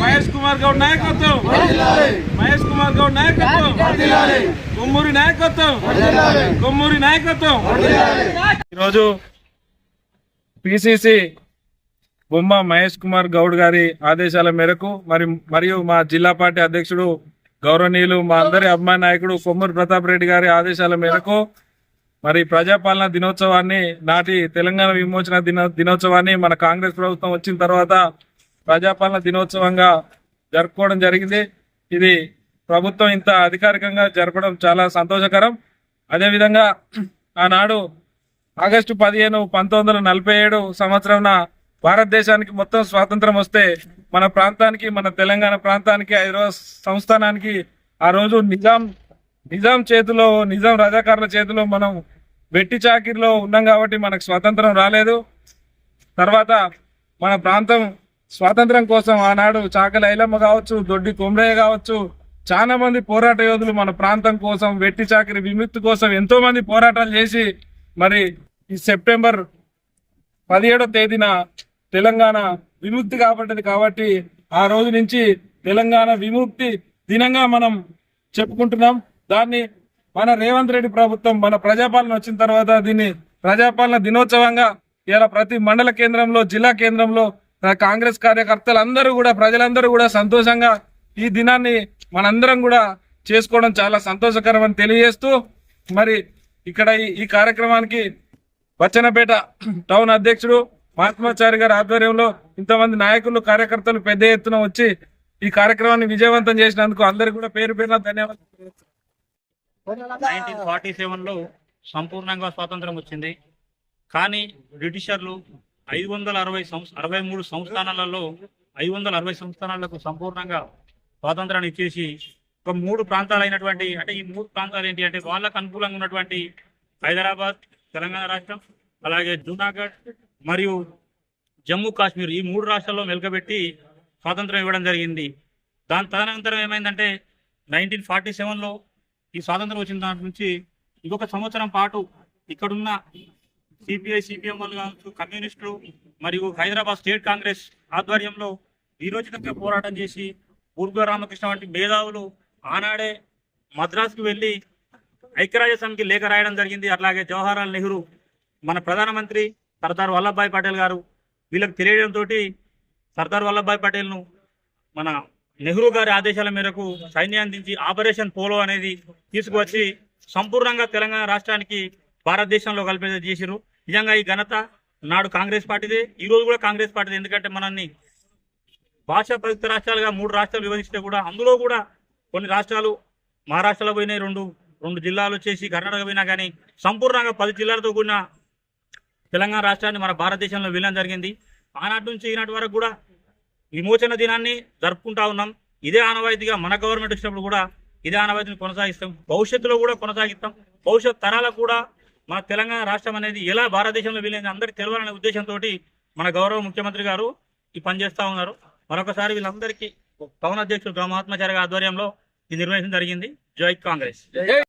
మహేష్ కుమార్ గౌడ్ నాయకత్వం మహేష్ కుమార్ గౌడ్ నాయకత్వం కొమ్మూరి నాయకత్వం కొమ్మూరి నాయకత్వం ఈరోజు పిసిసి బొమ్మ మహేష్ కుమార్ గౌడ్ గారి ఆదేశాల మేరకు మరి మరియు మా జిల్లా పార్టీ అధ్యక్షుడు గౌరవనీయులు మా అందరి అభిమాన నాయకుడు కొమ్మూరు ప్రతాప్ రెడ్డి గారి ఆదేశాల మేరకు మరి ప్రజాపాలన దినోత్సవాన్ని నాటి తెలంగాణ విమోచన దిన దినోత్సవాన్ని మన కాంగ్రెస్ ప్రభుత్వం వచ్చిన తర్వాత ప్రజాపాలన దినోత్సవంగా జరుపుకోవడం జరిగింది. ఇది ప్రభుత్వం ఇంత అధికారికంగా జరపడం చాలా సంతోషకరం. అదేవిధంగా ఆనాడు ఆగస్టు పదిహేను పంతొమ్మిది వందల నలభై ఏడు సంవత్సరం భారతదేశానికి మొత్తం స్వాతంత్రం వస్తే మన ప్రాంతానికి మన తెలంగాణ ప్రాంతానికి హైదరాబాద్ సంస్థానానికి ఆ రోజు నిజాం నిజాం చేతిలో నిజాం రజాకారుల చేతిలో మనం వెట్టి చాకిరిలో ఉన్నాం కాబట్టి మనకు స్వాతంత్రం రాలేదు. తర్వాత మన ప్రాంతం స్వాతంత్రం కోసం ఆనాడు చాకలి ఐలమ్మ కావచ్చు దొడ్డి కొమ్రయ్య కావచ్చు చాలా మంది పోరాట యోధులు మన ప్రాంతం కోసం వెట్టి చాకిరి విముక్తి కోసం ఎంతో మంది పోరాటాలు చేసి మరి ఈ సెప్టెంబర్ పదిహేడో తేదీన తెలంగాణ విముక్తి కాబట్టింది కాబట్టి ఆ రోజు నుంచి తెలంగాణ విముక్తి దినంగా మనం చెప్పుకుంటున్నాం. దాన్ని మన రేవంత్ రెడ్డి ప్రభుత్వం మన ప్రజాపాలన వచ్చిన తర్వాత దీన్ని ప్రజాపాలన దినోత్సవంగా ఇలా ప్రతి మండల కేంద్రంలో జిల్లా కేంద్రంలో కాంగ్రెస్ కార్యకర్తలు అందరూ కూడా ప్రజలందరూ కూడా సంతోషంగా ఈ దినాన్ని మనందరం కూడా చేసుకోవడం చాలా సంతోషకరం అని తెలియజేస్తూ మరి ఇక్కడ ఈ- ఈ కార్యక్రమానికి వచ్చనపేట టౌన్ అధ్యక్షుడు మహాత్మాచారి గారి ఆధ్వర్యంలో ఇంతమంది నాయకులు కార్యకర్తలు పెద్ద ఎత్తున వచ్చి ఈ కార్యక్రమాన్ని విజయవంతం చేసినందుకు అందరికి కూడా పేరు పేరున ధన్యవాదాలు. నైన్టీన్ ఫార్టీ సెవెన్లో సంపూర్ణంగా స్వాతంత్రం వచ్చింది. కానీ బ్రిటిషర్లు ఐదు వందల అరవై అరవై మూడు సంస్థానాలలో ఐదు వందల అరవై సంస్థానాలకు సంపూర్ణంగా స్వాతంత్రాన్ని ఇచ్చేసి ఒక మూడు ప్రాంతాలైనటువంటి అంటే ఈ మూడు ప్రాంతాలు ఏంటి అంటే వాళ్ళకు అనుకూలంగా ఉన్నటువంటి హైదరాబాద్ తెలంగాణ రాష్ట్రం అలాగే జూనాగఢ్ మరియు జమ్మూ కాశ్మీర్ ఈ మూడు రాష్ట్రాల్లో మెలకబెట్టి స్వాతంత్రం ఇవ్వడం జరిగింది. దాని తదనంతరం ఏమైందంటే నైన్టీన్ ఫార్టీ సెవెన్లో ఈ స్వాతంత్రం వచ్చిన దాని నుంచి ఇంకొక సంవత్సరం పాటు ఇక్కడున్న సిపిఐ సిపిఎం వాళ్ళు కావచ్చు కమ్యూనిస్టులు మరియు హైదరాబాద్ స్టేట్ కాంగ్రెస్ ఆధ్వర్యంలో వీరోచితంగా పోరాటం చేసి బూర్గ రామకృష్ణ వంటి మేధావులు ఆనాడే మద్రాసుకు వెళ్ళి ఐక్యరాజ్య సమితికి లేఖ రాయడం జరిగింది. అట్లాగే జవహర్లాల్ నెహ్రూ మన ప్రధానమంత్రి సర్దార్ వల్లభాయ్ పటేల్ గారు వీళ్ళకి తెలియడంతో సర్దార్ వల్లభాయ్ పటేల్ను మన నెహ్రూ గారి ఆదేశాల మేరకు సైన్యాన్ని దించి ఆపరేషన్ పోలో అనేది తీసుకువచ్చి సంపూర్ణంగా తెలంగాణ రాష్ట్రానికి భారతదేశంలో కలిపేది చేసిరు నిజంగా ఈ ఘనత నాడు కాంగ్రెస్ పార్టీదే. ఈ రోజు కూడా కాంగ్రెస్ పార్టీదే. ఎందుకంటే మనల్ని భాషా ప్రయుక్త రాష్ట్రాలుగా మూడు రాష్ట్రాలు విభజిస్తే కూడా అందులో కూడా కొన్ని రాష్ట్రాలు మహారాష్ట్రలో పోయినాయి రెండు రెండు జిల్లాలు వచ్చేసి కర్ణాటక పోయినా కానీ సంపూర్ణంగా పది జిల్లాలతో కూడిన తెలంగాణ రాష్ట్రాన్ని మన భారతదేశంలో వెళ్ళడం జరిగింది. ఆనాటి నుంచి ఈనాటి వరకు కూడా విమోచన దినాన్ని జరుపుకుంటా ఉన్నాం. ఇదే ఆనవాయితీగా మన గవర్నమెంట్ వచ్చినప్పుడు కూడా ఇదే ఆనవాయితీని కొనసాగిస్తాం. భవిష్యత్తులో కూడా కొనసాగిస్తాం. భవిష్యత్ తరాలకు కూడా మన తెలంగాణ రాష్ట్రం అనేది ఎలా భారతదేశంలో వీలైంది అందరికీ తెలవాలనే ఉద్దేశంతో మన గౌరవ ముఖ్యమంత్రి గారు ఈ పని చేస్తా ఉన్నారు. మరొకసారి వీళ్ళందరికీ పవన్ అధ్యక్షుడు మహాత్మాచార్య గారి ఆధ్వర్యంలో ఇది నిర్వహించడం జరిగింది. జై కాంగ్రెస్.